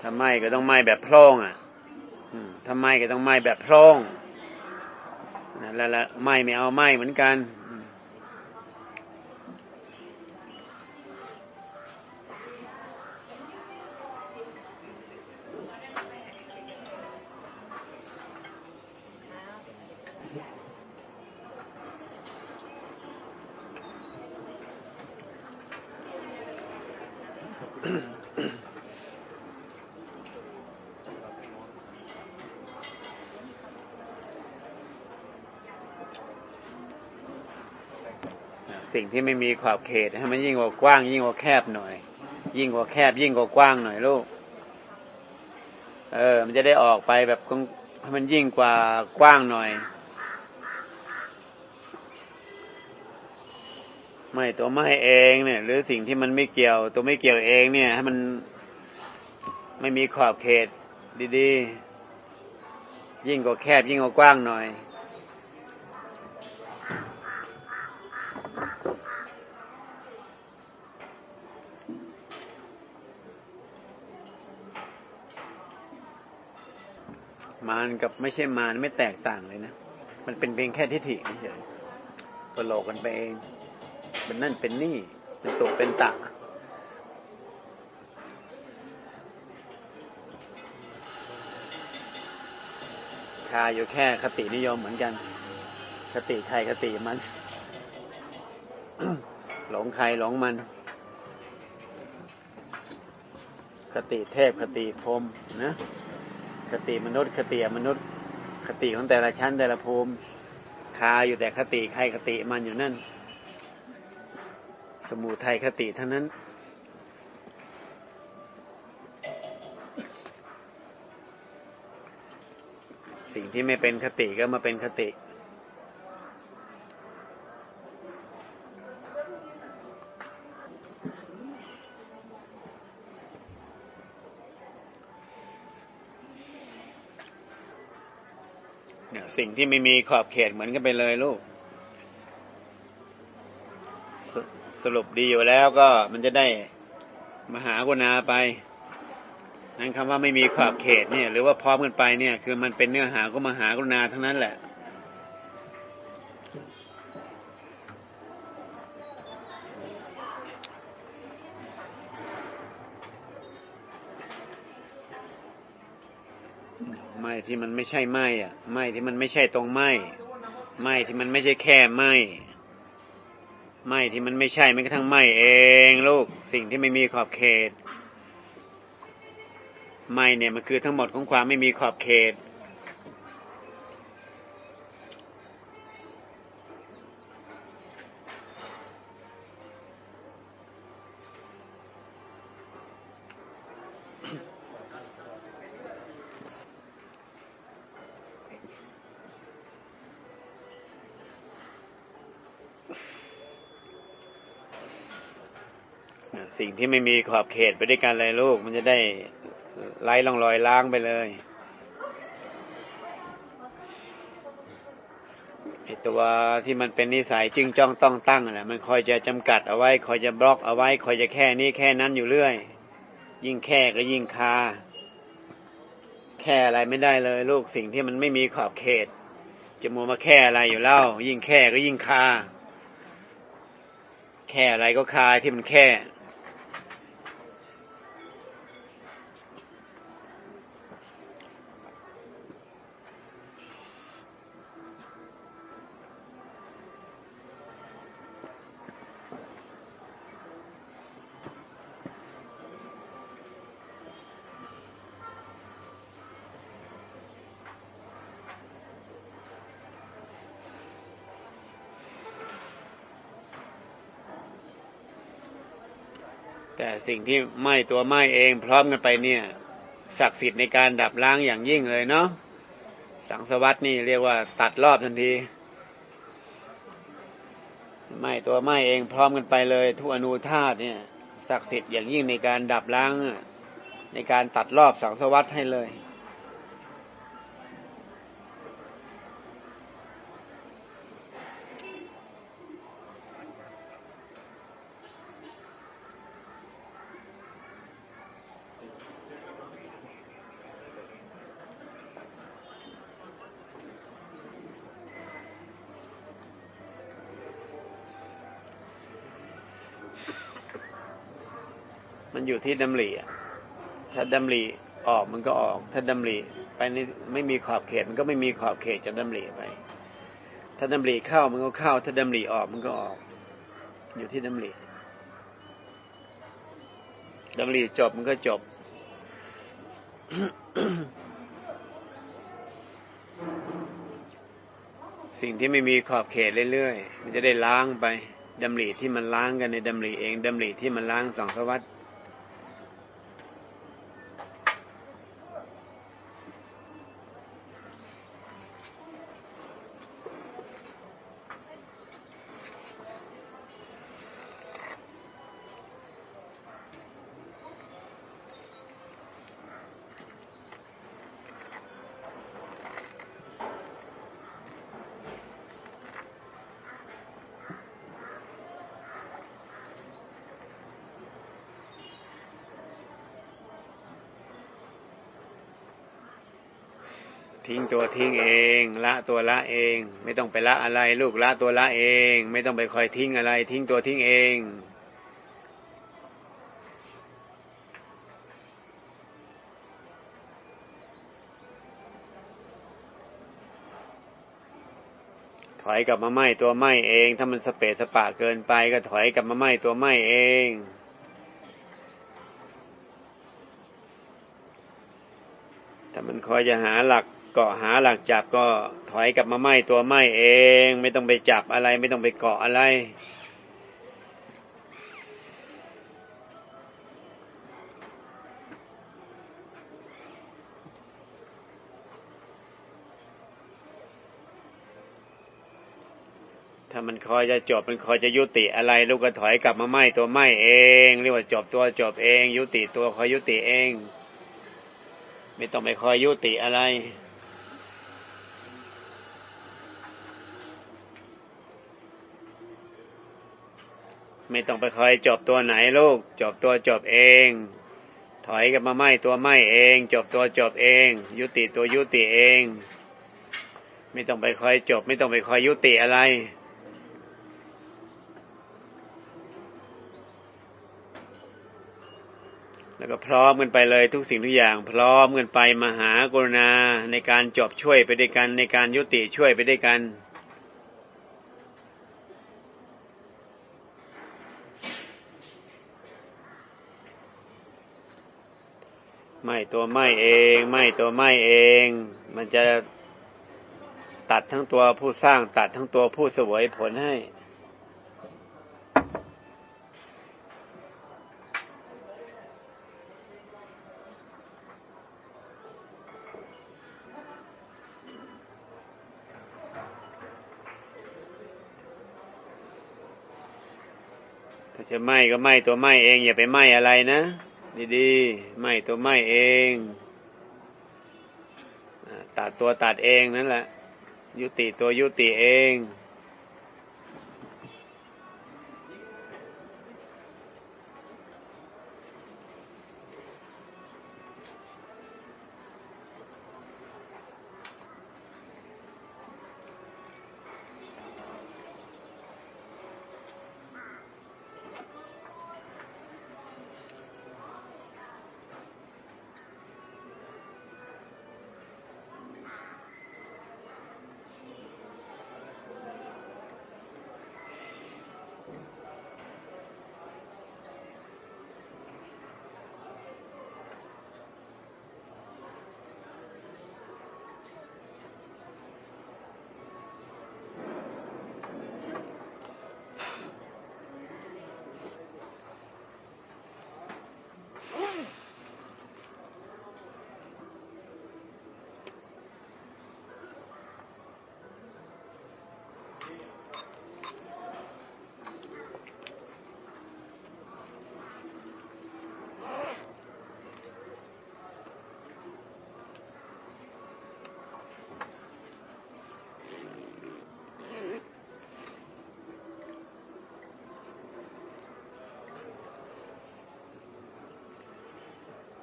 ถ้าไหม้ก็ต้องไหม้แบบพร่องอะถ้าไหม้ก็ต้องไหม้แบบพร่องแหละละไหม้ไม่เอาไหม้เหมือนกัน สิ่งที่ไม่มีขอบเขตให้มันยิ่งกว่ากว้าง ยิ่งกว่าแคบหน่อย ยิ่งกว่าแคบ ยิ่งกว่ากว้างหน่อยลูก เออ มันจะได้ออกไปแบบให้มันยิ่งกว่ากว้างหน่อย ไม่ตัวไม่เองเนี่ย หรือสิ่งที่มันไม่เกี่ยว ตัวไม่เกี่ยวเองเนี่ยให้มันไม่มีขอบเขตดีๆ ยิ่งกว่าแคบยิ่งกว่ากว้างหน่อย มารกับไม่ใช่มารไม่แตกต่างเลยนะ มันเป็นเพียงแค่ทิฏฐิเฉยๆประโลกกันไปเอง เป็นนั่นเป็นนี่ เป็นตุเป็นตะคาอยู่แค่คตินิยมเหมือนกัน คติใครคติมัน หลงใครหลงมัน คติเทพคติพรมนะ คติมนุษย์คติมนุษย์ คติของแต่ละชั้นแต่ละภูมิคาอยู่แต่คติใครคติมันอยู่นั่น สมุทัยคติเท่านั้น สิ่งที่ไม่เป็นคติก็มาเป็นคติ สิ่งที่ไม่มีขอบเขตเหมือนกันไปเลยลูกสสรุปดีอยู่แล้วก็มันจะได้มหากรุณาไปนั้นคำว่าไม่มีขอบเขตเนี่ย หรือว่าพร้อมกันไปเนี่ย คือมันเป็นเนื้อหาก็มหากรุณาทั้งนั้นแหละ ที่มันไม่ใช่ไหมอะไหมที่มันไม่ใช่ตรงไหมไหมที่มันไม่ใช่แค่ไหมไหมที่มันไม่ใช่แม้กระทั่งไหมเองลูกสิ่งที่ไม่มีขอบเขตไหมเนี่ยมันคือทั้งหมดของความไม่มีขอบเขต สิ่งที่ไม่มีขอบเขตไปด้วยกันเลยลูก มันจะได้ไล่ล่องรอยล้างไปเลยไอตัวที่มันเป็นนิสัยจึงจ้องต้องตั้งแหละมันคอยจะจำกัดเอาไว้คอยจะบล็อกเอาไว้คอยจะแค่นี้แค่นั้นอยู่เรื่อย ยิ่งแค่ก็ยิ่งคา แค่อะไรไม่ได้เลย ลูกสิ่งที่มันไม่มีขอบเขตจะมัวมาแค่อะไรอยู่เล่า ยิ่งแค่ก็ยิ่งคา แค่อะไรก็คาที่มันแค่ แต่สิ่งที่ไหม้ตัวไหม้เองพร้อมกันไปเนี่ย ศักดิ์สิทธิ์ในการดับล้างอย่างยิ่งเลยเนาะสังสวัสดนี่เรียกว่าตัดรอบทันทีไหม้ตัวไหม้เองพร้อมกันไปเลย ทุกอนูธาตุเนี่ยศักดิ์สิทธิ์อย่างยิ่งในการดับล้างในการตัดรอบสังสวัสดให้เลย มันอยู่ที่ดำริถ้าดำริออกมันก็ออก ถ้าดำริไปนี่ไม่มีขอบเขตมันก็ไม่มีขอบเขตจะดำริไป ถ้าดำริเข้ามันก็เข้า ถ้าดำริออกมันก็ออก อยู่ที่ดำริดำริจบมันก็จบสิ่งที่ไม่มีขอบเขตเรื่อยๆ มันจะได้ล้างไปดำริที่มันล้างกันในดำริเองดำริที่มันล้างสองสวัสด์ ทิ้งตัวทิ้งเอง ละตัวละเอง ไม่ต้องไปละอะไร ลูกละตัวละเอง ไม่ต้องไปคอยทิ้งอะไร ทิ้งตัวทิ้งเองถอยกลับมาไหม้ตัวไหม้เอง ถ้ามันสเปสปะเกินไปก็ถอยกลับมาไหม้ตัวไหม้เอง ถ้ามันคอยจะหาหลัก เกาะหาหลักจับก็ถอยกลับมาไหม้ตัวไหม้เอง ไม่ต้องไปจับอะไร ไม่ต้องไปเกาะอะไร ถ้ามันคอยจะจบมันคอยจะยุติอะไร ลูกก็ถอยกลับมาไหม้ตัวไหม้เองเรียกว่าจบตัวจบเอง ยุติตัวคอยยุติเองไม่ต้องไปคอยยุติอะไร ไม่ต้องไปคอยจบตัวไหนลูก จบตัวจบเอง ถอยกับมาไหมตัวไหมเอง จบตัวจบเอง ยุติตัวยุติเอง ไม่ต้องไปคอยจบ ไม่ต้องไปคอยยุติอะไรแล้วก็พร้อมกันไปเลยทุกสิ่งทุกอย่าง พร้อมกันไปมหากรุณาในการจบช่วยไปด้วยกันในการยุติช่วยไปด้วยกัน ตัวไหมเองไหมตัวไหมเอง มันจะตัดทั้งตัวผู้สร้างตัดทั้งตัวผู้เสวยผลให้ ถ้าจะไหมก็ไหมตัวไหมเอง อย่าไปไหมอะไรนะ ดีๆ ไม่ตัวไม่เองตัดตัวตัดเองนั่นแหละ ยุติตัวยุติเอง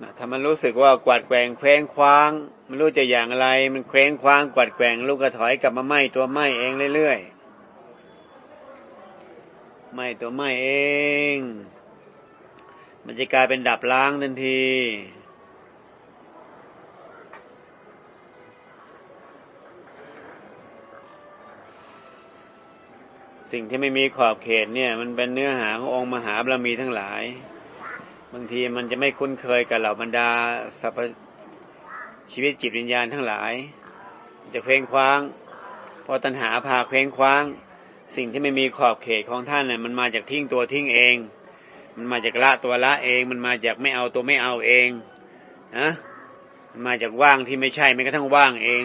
นะถ้ามันรู้สึกว่ากวาดแกว่งเคว้งคว้าง มันรู้จะอย่างไร มันเคว้งคว้าง กวาดแกว่งลูกก็ถอยกลับมาไหมตัวไหมเองเรื่อยๆไหมตัวไหมเอง มันจะกลายเป็นดับล้างทันทีสิ่งที่ไม่มีขอบเขตเนี่ย มันเป็นเนื้อหาขององค์มหาบารมีทั้งหลาย บางทีมันจะไม่คุ้นเคยกับเหล่าบรรดาสรรพชีวิตจิตวิญญาณทั้งหลาย จะเคว้งคว้างเพราะตัณหาพาเคว้งคว้าง สิ่งที่ไม่มีขอบเขตของท่านเนี่ยมันมาจากทิ้งตัวทิ้งเอง มันมาจากละตัวละเอง มันมาจากไม่เอาตัวไม่เอาเองนะมันมาจากว่างที่ไม่ใช่ไม่กระทั่งว่างเอง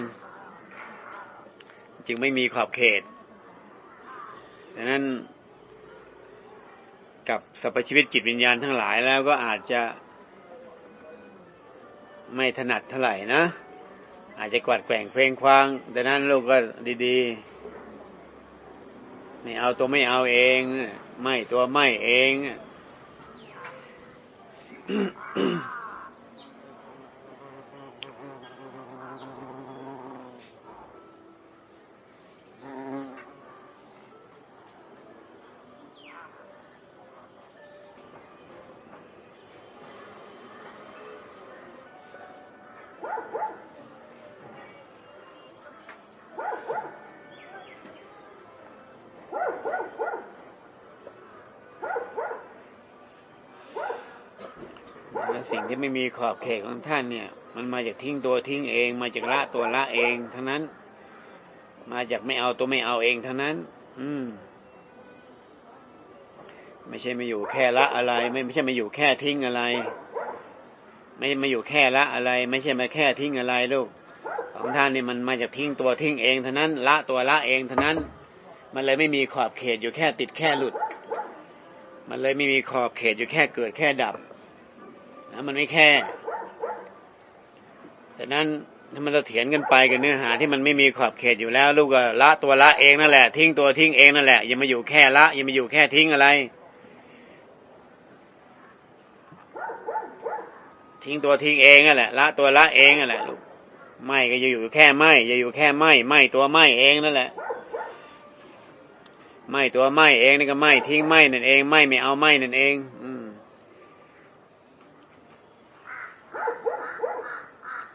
จึงไม่มีขอบเขตดังนั้น กับสรรพชีวิตจิตวิญญาณทั้งหลายแล้วก็อาจจะไม่ถนัดเท่าไหร่นะ อาจจะกวาดแกว่งเพลงคว้างดังนั้นลูกก็ดีๆไม่เอาตัวไม่เอาเอง ไม่ตัวไม่เอง สิ่งที่ไม่มีขอบเขตของท่านเนี่ย มันมาจากทิ้งตัวทิ้งเอง มาจากละตัวละเองทั้งนั้น มาจากไม่เอาตัวไม่เอาเองทั้งนั้น อืม ไม่ใช่มาอยู่แค่ละอะไร ไม่ไม่ใช่มาอยู่แค่ทิ้งอะไร ไม่มาอยู่แค่ละอะไร ไม่ใช่มาแค่ทิ้งอะไรลูกของท่านนี่มันมาจากทิ้งตัวทิ้งเองเท่านั้นละตัวละเองเท่านั้น มันเลยไม่มีขอบเขตอยู่แค่ติดแค่หลุด มันเลยไม่มีขอบเขตอยู่แค่เกิดแค่ดับ นะมันไม่แค่แต่นั้นถ้ามันจะเถียนกันไปกับเนื้อหาที่มันไม่มีขอบเขตอยู่แล้ว ลูกก็ละตัวละเองนั่นแหละ ทิ้งตัวทิ้งเองนั่นแหละอย่ามาอยู่แค่ละอย่ามาอยู่แค่ทิ้งอะไร ทิ้งตัวทิ้งเองนั่นแหละ ละตัวละเองนั่นแหละลูกไม่ก็อย่าอยู่แค่ไม่อย่าอยู่แค่ไม่ไม่ตัวไม่เองนั่นแหละไม่ตัวไม่เองนี่ก็ไม่ทิ้งไม่นั่นเอง ไม่ไม่เอาไม่นั่นเอง อืม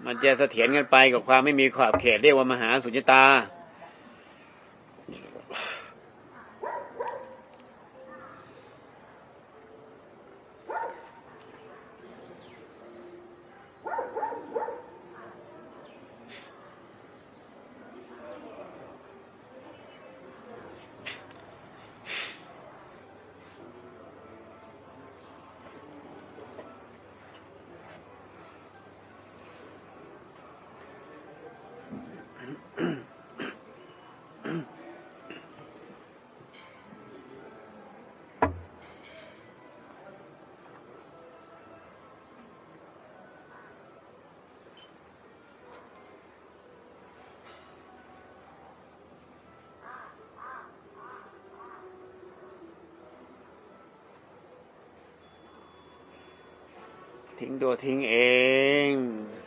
มันจะเสถียรกันไปกับความไม่มีขอบเขตเรียกว่ามหาสุญญตา ทิ้งตัวทิ้งเอง